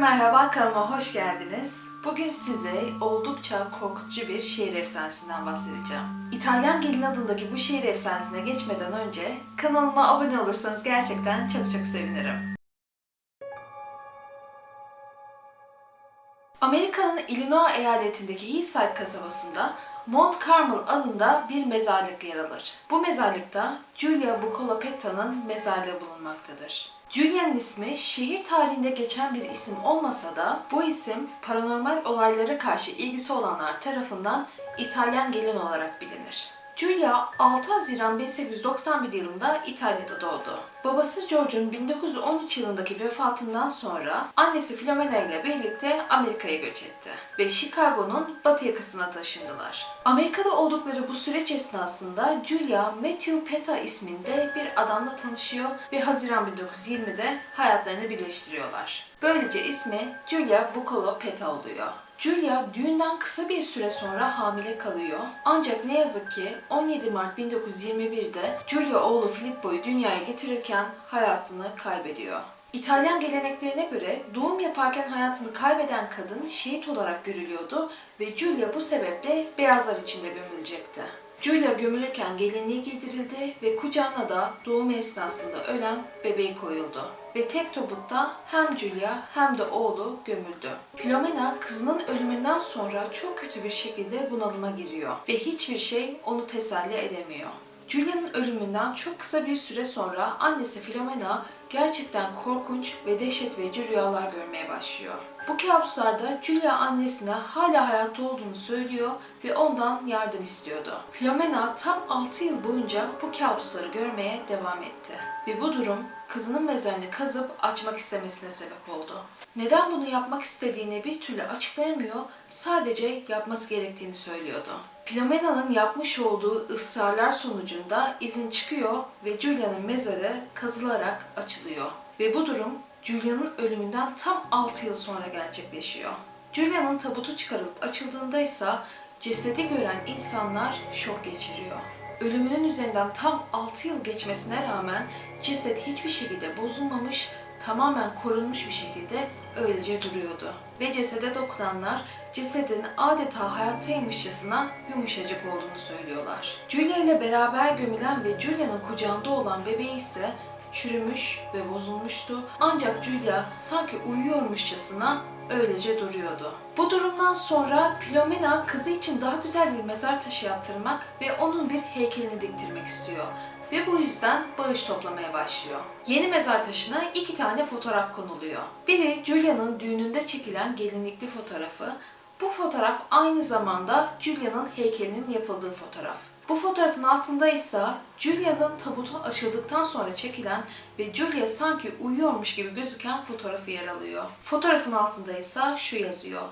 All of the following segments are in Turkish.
merhaba, kanalıma hoş geldiniz. Bugün size oldukça korkutucu bir şehir efsanesinden bahsedeceğim. İtalyan Gelin adındaki bu şehir efsanesine geçmeden önce kanalıma abone olursanız gerçekten çok çok sevinirim. Amerika'nın Illinois eyaletindeki Hillside kasabasında Mount Carmel adında bir mezarlık yer alır. Bu mezarlıkta Giulia Bucola Petta'nın mezarlığı bulunmaktadır. Giulia'nın ismi şehir tarihinde geçen bir isim olmasa da bu isim paranormal olaylara karşı ilgisi olanlar tarafından İtalyan gelin olarak bilinir. Giulia 6 Haziran 1891 yılında İtalya'da doğdu. Babası George'un 1913 yılındaki vefatından sonra annesi Filomena ile birlikte Amerika'ya göç etti ve Chicago'nun batı yakasına taşındılar. Amerika'da oldukları bu süreç esnasında Giulia Matthew Petta isminde bir adamla tanışıyor ve Haziran 1920'de hayatlarını birleştiriyorlar. Böylece ismi Giulia Buccolo Petta oluyor. Julia düğünden kısa bir süre sonra hamile kalıyor. Ancak ne yazık ki 17 Mart 1921'de Julia oğlu Filippo'yu dünyaya getirirken hayatını kaybediyor. İtalyan geleneklerine göre doğum yaparken hayatını kaybeden kadın şehit olarak görülüyordu ve Julia bu sebeple beyazlar içinde gömülecekti. Julia gömülürken gelinliği giydirildi ve kucağına da doğum esnasında ölen bebeği koyuldu. Ve tek tabutta hem Julia hem de oğlu gömüldü. Filomena kızının ölümünden sonra çok kötü bir şekilde bunalıma giriyor ve hiçbir şey onu teselli edemiyor. Julia'nın ölümünden çok kısa bir süre sonra annesi Filomena gerçekten korkunç ve dehşet verici rüyalar görmeye başlıyor. Bu kabuslarda Julia annesine hala hayatta olduğunu söylüyor ve ondan yardım istiyordu. Filomena tam 6 yıl boyunca bu kabusları görmeye devam etti. Ve bu durum kızının mezarını kazıp açmak istemesine sebep oldu. Neden bunu yapmak istediğini bir türlü açıklayamıyor, sadece yapması gerektiğini söylüyordu. Filomena'nın yapmış olduğu ısrarlar sonucunda izin çıkıyor ve Julia'nın mezarı kazılarak açılıyor. Ve bu durum Julia'nın ölümünden tam 6 yıl sonra gerçekleşiyor. Julia'nın tabutu çıkarılıp açıldığında ise cesedi gören insanlar şok geçiriyor. Ölümünün üzerinden tam 6 yıl geçmesine rağmen ceset hiçbir şekilde bozulmamış, tamamen korunmuş bir şekilde öylece duruyordu. Ve cesede dokunanlar cesedin adeta hayattaymışçasına yumuşacık olduğunu söylüyorlar. Julia ile beraber gömülen ve Julia'nın kucağında olan bebeği ise çürümüş ve bozulmuştu. Ancak Julia sanki uyuyormuşçasına öylece duruyordu. Bu durumdan sonra Filomena kızı için daha güzel bir mezar taşı yaptırmak ve onun bir heykelini diktirmek istiyor ve bu yüzden bağış toplamaya başlıyor. Yeni mezar taşına iki tane fotoğraf konuluyor. Biri Julia'nın düğününde çekilen gelinlikli fotoğrafı. Bu fotoğraf aynı zamanda Julia'nın heykelinin yapıldığı fotoğraf. Bu fotoğrafın altında ise Julia'nın tabutu açıldıktan sonra çekilen ve Julia sanki uyuyormuş gibi gözüken fotoğrafı yer alıyor. Fotoğrafın altında ise şu yazıyor.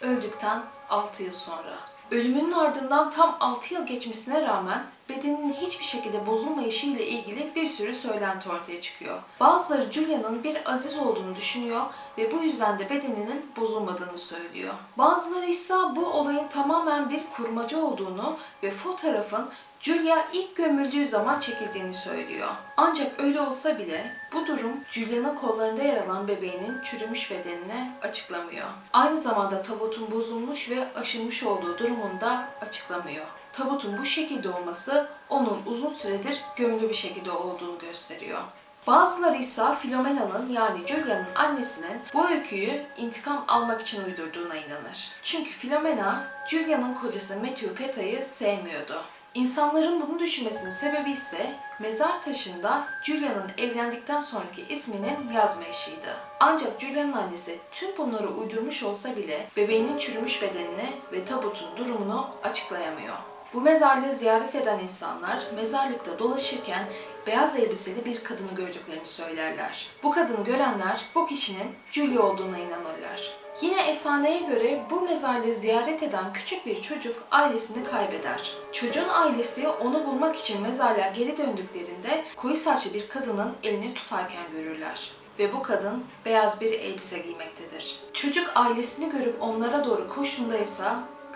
Öldükten 6 yıl sonra. Ölümünün ardından tam 6 yıl geçmesine rağmen bedeninin hiçbir şekilde bozulmayışı ile ilgili bir sürü söylenti ortaya çıkıyor. Bazıları Julia'nın bir aziz olduğunu düşünüyor ve bu yüzden de bedeninin bozulmadığını söylüyor. Bazıları ise bu olayın tamamen bir kurmaca olduğunu ve fotoğrafın Julia ilk gömüldüğü zaman çekildiğini söylüyor. Ancak öyle olsa bile bu durum Julia'nın kollarında yer alan bebeğinin çürümüş bedenini açıklamıyor. Aynı zamanda tabutun bozulmuş ve aşınmış olduğu durumunu da açıklamıyor. Tabutun bu şekilde olması onun uzun süredir gömülü bir şekilde olduğunu gösteriyor. Bazıları ise Filomena'nın yani Julia'nın annesinin bu öyküyü intikam almak için uydurduğuna inanır. Çünkü Filomena, Julia'nın kocası Matthew Petta'yı sevmiyordu. İnsanların bunu düşünmesinin sebebi ise mezar taşında Julia'nın evlendikten sonraki isminin yazmayışıydı. Ancak Julia'nın annesi tüm bunları uydurmuş olsa bile bebeğinin çürümüş bedenini ve tabutun durumunu açıklayamıyor. Bu mezarlığı ziyaret eden insanlar mezarlıkta dolaşırken beyaz elbiseli bir kadını gördüklerini söylerler. Bu kadını görenler bu kişinin Julia olduğuna inanırlar. Yine efsaneye göre bu mezarlığı ziyaret eden küçük bir çocuk ailesini kaybeder. Çocuğun ailesi onu bulmak için mezarlığa geri döndüklerinde koyu saçlı bir kadının elini tutarken görürler ve bu kadın beyaz bir elbise giymektedir. Çocuk ailesini görüp onlara doğru koştuğunda ise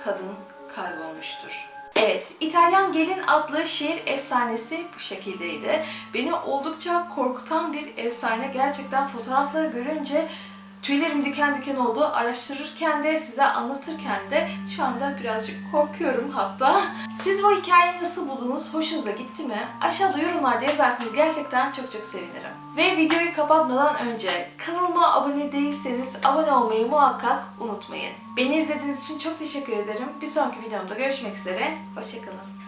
kadın kaybolmuştur. Evet, İtalyan Gelin adlı şehir efsanesi bu şekildeydi. Beni oldukça korkutan bir efsane. Gerçekten fotoğrafları görünce Tüylerim diken diken oldu. Araştırırken de size anlatırken de şu anda birazcık korkuyorum hatta. Siz bu hikayeyi nasıl buldunuz? Hoşunuza gitti mi? Aşağıda yorumlarda yazarsanız gerçekten çok çok sevinirim. Ve videoyu kapatmadan önce kanalıma abone değilseniz abone olmayı muhakkak unutmayın. Beni izlediğiniz için çok teşekkür ederim. Bir sonraki videomda görüşmek üzere. Hoşçakalın.